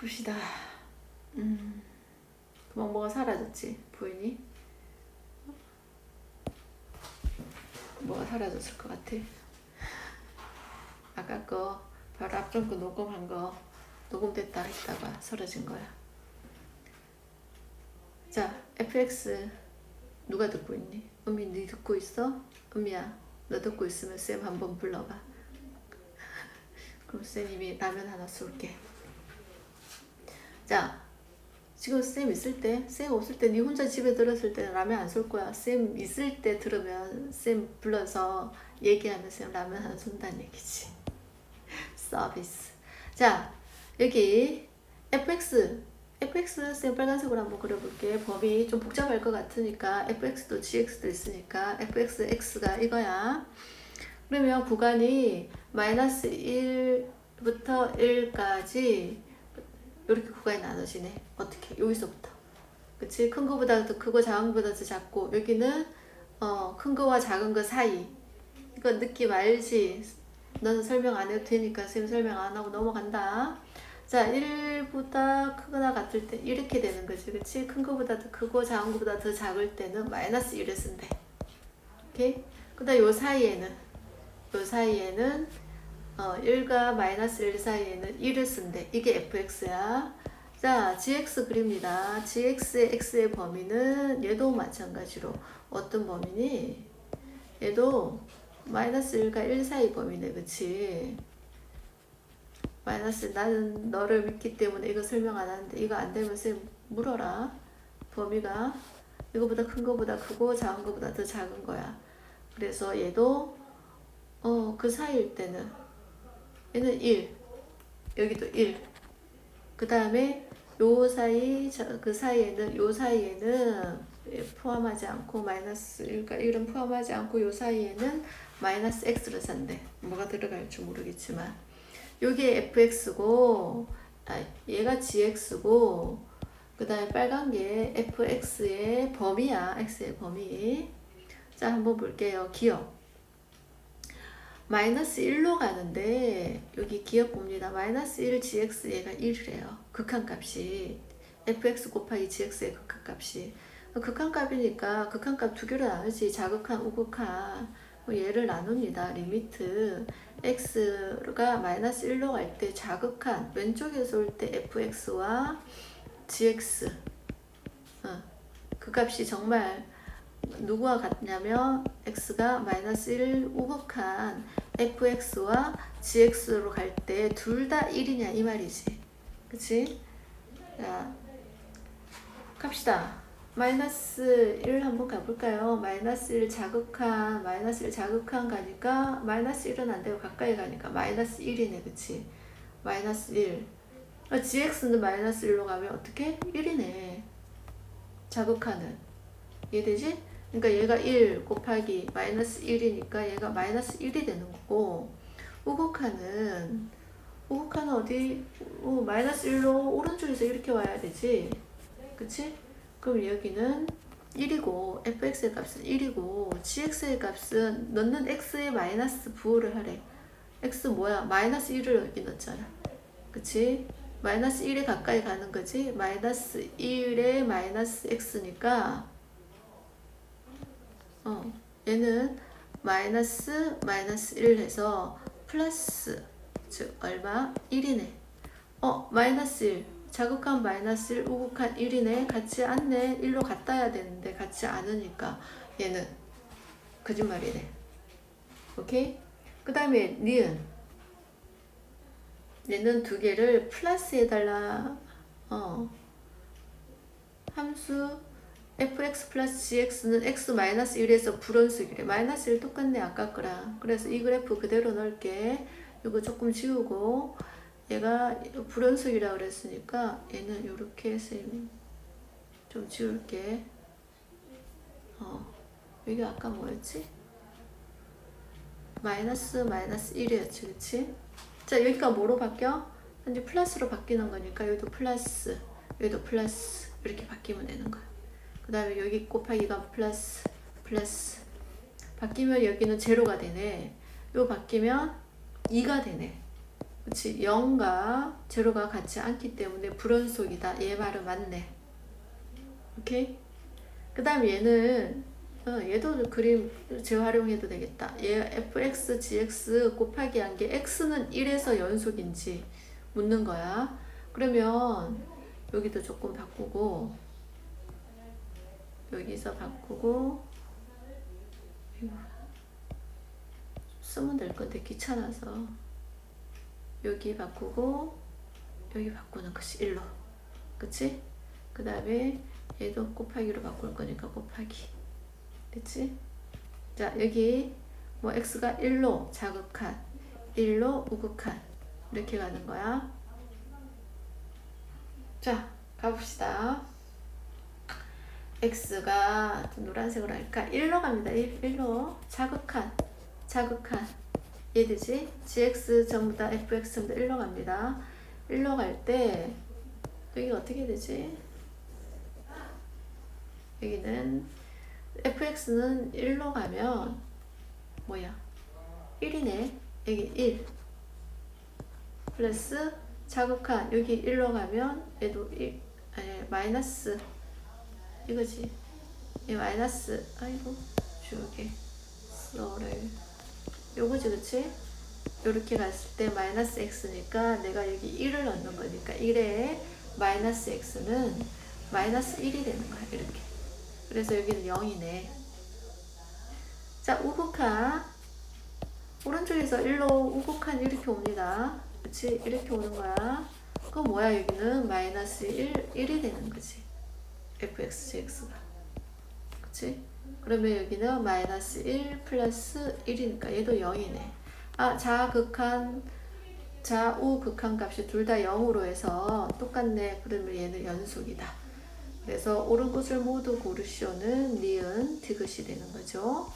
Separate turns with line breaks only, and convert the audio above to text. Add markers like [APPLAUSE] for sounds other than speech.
봅시다. 음, 그만 뭐가 사라졌지? 보이니? 뭐가 사라졌을 것 같아? 아까 거 바로 앞전 거 녹음한 거 녹음됐다 했다가 사라진 거야. 자, FX 누가 듣고 있니? 은미 니 듣고 있어? 은미야, 너 듣고 있으면 쌤 한번 불러봐. 그럼 쌤이 라면 하나 쏠게. 자, 지금 쌤 있을 때, 쌤 없을 때, 니 혼자 집에 들었을 때는 라면 안 쏠 거야. 쌤 있을 때 들으면 쌤 불러서 얘기하면 쌤 라면 하나 쏜다는 얘기지. [LAUGHS] 서비스. 자, 여기 fx, fx 쌤 빨간색으로 한번 그려볼게. 범위 좀 복잡할 것 같으니까 fx도 gx도 있으니까 fx, x가 이거야. 그러면 구간이 마이너스 1부터 1까지 이렇게 구간이 나눠지네. 어떻게? 여기서부터. 그치? 큰 거보다 더 크고 작은 거보다 더 작고 여기는 어, 큰 거와 작은 거 사이. 이거 느낌 알지? 너는 설명 안 해도 되니까 쌤 설명 안 하고 넘어간다. 자, 1보다 크거나 같을 때 이렇게 되는 거지. 그치? 큰 거보다 더 크고 작은 거보다 더 작을 때는 마이너스 1을 쓴대. 오케이? 그 다음 요 사이에는 요 사이에는 어, 1과 마이너스 1 사이에는 1을 쓴대. 이게 fx야. 자, gx 그립니다. gx의 x의 범위는 얘도 마찬가지로 어떤 범위니? 얘도 마이너스 1과 1 사이 범위네, 그치? 마이너스 나는 너를 믿기 때문에 이거 설명 안 하는데 이거 안 되면 쌤 물어라. 범위가 이거보다 큰 거보다 크고 작은 거보다 더 작은 거야. 그래서 얘도 어, 그 사이일 때는 얘는 1, 여기도 1. 그 다음에 요 사이, 저- 그 사이에는 요 사이에는 포함하지 않고 마이너스 1과 1은 포함하지 않고 요 사이에는 마이너스 x를 산대. 뭐가 들어갈지 모르겠지만 요게 fx고 아, 얘가 gx고 그 다음에 빨간 게 fx의 범위야. x의 범위. 자, 한번 볼게요. 기억. 마이너스 1로 가는데 여기 기억 봅니다. 마이너스 1 gx 얘가 1이래요. 극한값이 fx 곱하기 gx의 극한값이 극한값이니까 극한값 두 개로 나누지 자극한 우극한 뭐 얘를 나눕니다. 리미트 x가 마이너스 1로 갈 때 자극한 왼쪽에서 올 때 fx와 gx 어, 그 값이 정말 누구와 같냐면 x가 마이너스 1 우극한 fx와 gx로 갈 때 둘 다 1이냐 이 말이지 그치? 자 갑시다 마이너스 1 한번 가볼까요? 마이너스 1 자극한 마이너스 1 자극한 가니까 마이너스 1은 안 되고 가까이 가니까 마이너스 1이네 그치? 마이너스 1 아, gx는 마이너스 1로 가면 어떻게? 1이네 자극하는 이해되지? 그러니까 얘가 1 곱하기 마이너스 1이니까 얘가 마이너스 1이 되는 거고 우극하는 우극하는 어디 어, 마이너스 1로 오른쪽에서 이렇게 와야 되지 그치? 그럼 여기는 1이고 fx의 값은 1이고 gx의 값은 넣는 x에 마이너스 부호를 하래 x 뭐야? 마이너스 1을 여기 넣었잖아 그치? 마이너스 1에 가까이 가는 거지 마이너스 1에 마이너스 x니까 어, 얘는 마이너스 마이너스 1 해서 플러스 즉 얼마? 1이네. 어 마이너스 1 자극한 마이너스 1 우극한 1이네 같이 않네 1로 같아야 되는데 같이 않으니까 얘는 거짓말이네. 오케이? 그 다음에 니은 얘는 두 개를 플러스 해달라. 어 함수 fx 플러스 gx는 x 마이너스 1에서 불원수기래. 마이너스 1 똑같네 아까 거랑. 그래서 이 그래프 그대로 넣을게. 이거 조금 지우고 얘가 불원수기라 그랬으니까 얘는 이렇게 쌤이 좀 지울게. 어 이게 아까 뭐였지? 마이너스 마이너스 1이었지 그치? 자 여기가 뭐로 바뀌어? 현재 플러스로 바뀌는 거니까 여기도 플러스 여기도 플러스 이렇게 바뀌면 되는 거야. 그 다음에 여기 곱하기가 플러스 플러스. 바뀌면 여기는 제로가 되네. 요 바뀌면 2가 되네. 그치? 0과 제로가 같지 않기 때문에 불연속이다. 얘 말은 맞네. 오케이? 그 다음 얘는 어, 얘도 그림 재활용해도 되겠다. 얘 fx gx 곱하기 한 게 x는 1에서 연속인지 묻는 거야. 그러면 여기도 조금 바꾸고 여기서 바꾸고 쓰면 될 건데 귀찮아서. 여기 바꾸고 여기 바꾸는 것이 1로. 그치? 그 다음에 얘도 곱하기로 바꿀 거니까 곱하기. 됐지? 자 여기 뭐 x가 1로 자극한 1로 우극한 이렇게 가는 거야. 자 가봅시다 x가 좀 노란색으로 할까 1로 갑니다. 1, 1로. 자극한 자극한. 얘들지? Gx 전부 다 fx 전부 다 1로 갑니다. 1로 갈 때 여기 어떻게 되지? 여기는 fx는 1로 가면 뭐야? 1이네. 여기 1 플러스 자극한. 여기 1로 가면 얘도 1 아니 마이너스 이거지. 이 마이너스 아이고 주게. 슬로우를. 요거지 그치? 요렇게 갔을 때 마이너스 x니까 내가 여기 1을 넣는 거니까 1에 마이너스 x는 마이너스 1이 되는 거야 이렇게. 그래서 여기는 0이네. 자 우극한 오른쪽에서 1로 우극한 이렇게 옵니다. 그치? 이렇게 오는 거야. 그럼 뭐야 여기는? 마이너스 1, 1이 되는 거지 fx, gx가 그치? 그러면 여기는 마이너스 1 플러스 1이니까 얘도 0이네. 아 좌극한 좌우극한 값이 둘 다 0으로 해서 똑같네. 그러면 얘는 연속이다. 그래서 옳은 것을 모두 고르시오는 니은 디귿이 되는 거죠